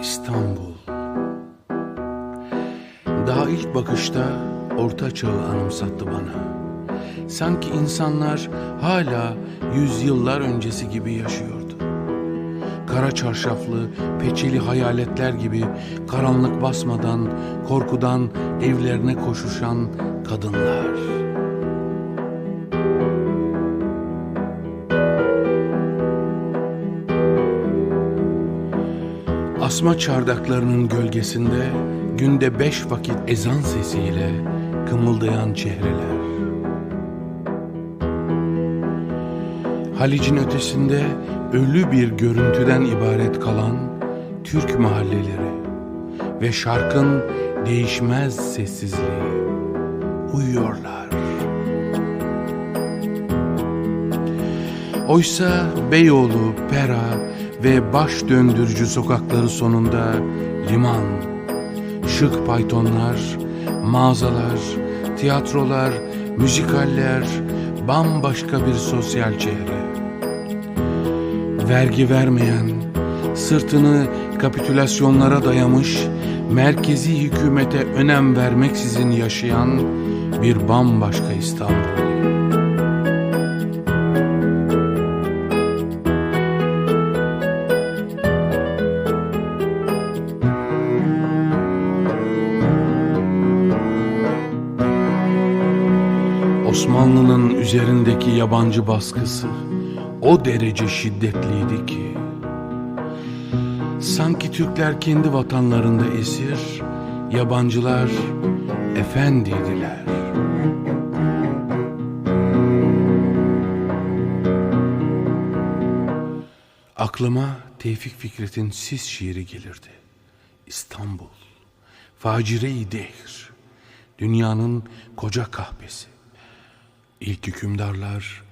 İstanbul. Daha ilk bakışta orta çağı anımsattı bana. Sanki insanlar hala yüzyıllar öncesi gibi yaşıyordu. Kara çarşaflı, peçeli hayaletler gibi karanlık basmadan, korkudan evlerine koşuşan kadınlar. Asma çardaklarının gölgesinde günde beş vakit ezan sesiyle kımıldayan çehreler. Halic'in ötesinde ölü bir görüntüden ibaret kalan Türk mahalleleri ve şarkın değişmez sessizliği. Uyuyorlar. Oysa Beyoğlu, Pera ve baş döndürücü sokakları sonunda liman, şık paytonlar, mağazalar, tiyatrolar, müzikaller, bambaşka bir sosyal çehre. Vergi vermeyen, sırtını kapitülasyonlara dayamış, merkezi hükümete önem vermeksizin yaşayan bir bambaşka İstanbul. Osmanlı'nın üzerindeki yabancı baskısı o derece şiddetliydi ki sanki Türkler kendi vatanlarında esir, yabancılar efendiydiler. Aklıma Tevfik Fikret'in Sis şiiri gelirdi. İstanbul, facire-i dehr, dünyanın koca kahvesi. İlk hükümdarlar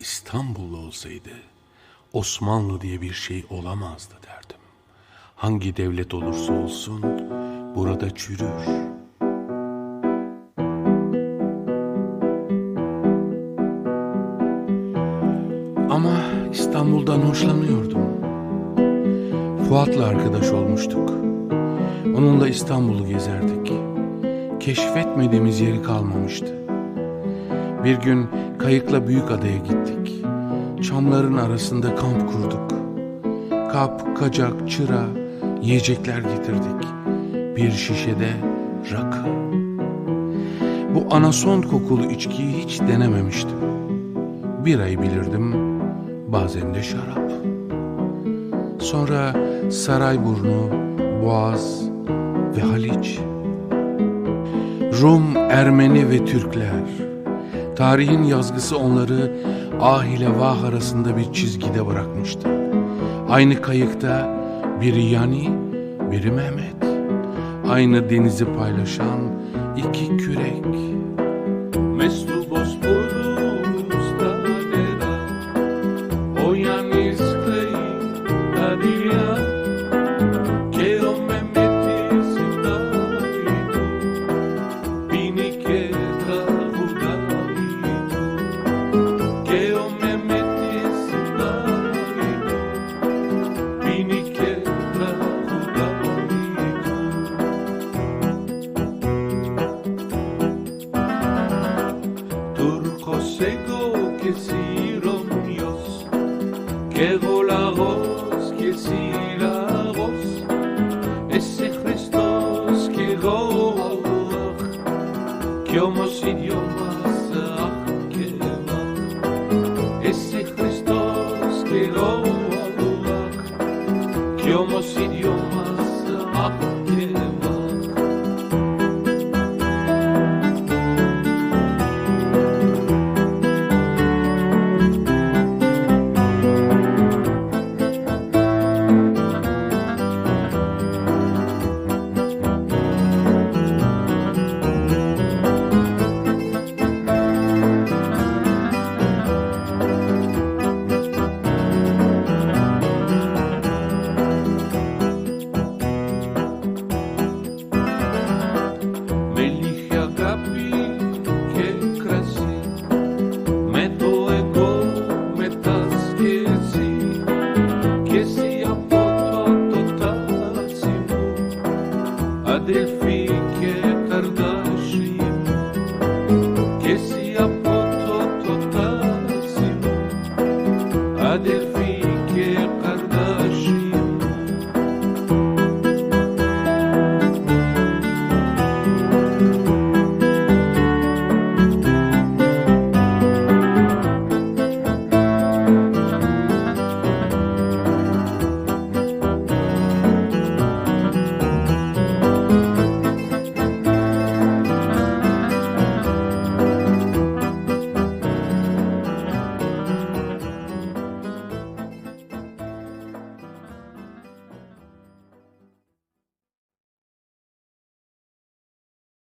İstanbullu olsaydı Osmanlı diye bir şey olamazdı derdim. Hangi devlet olursa olsun burada çürür. Ama İstanbul'dan hoşlanıyordum. Fuat'la arkadaş olmuştuk. Onunla İstanbul'u gezerdik. Keşfetmediğimiz yeri kalmamıştı. Bir gün kayıkla büyük adaya gittik. Çamların arasında kamp kurduk. Kap, kacak, çıra, yiyecekler getirdik. Bir şişede rakı. Bu anason kokulu içkiyi hiç denememiştim. Bir ay bilirdim, bazen de şarap. Sonra Sarayburnu, Boğaz ve Haliç. Rum, Ermeni ve Türkler. Tarihin yazgısı onları ah ile vah arasında bir çizgide bırakmıştı. Aynı kayıkta biri Yani, biri Mehmet. Aynı denizi paylaşan iki kürek. Llegó la voz que si deles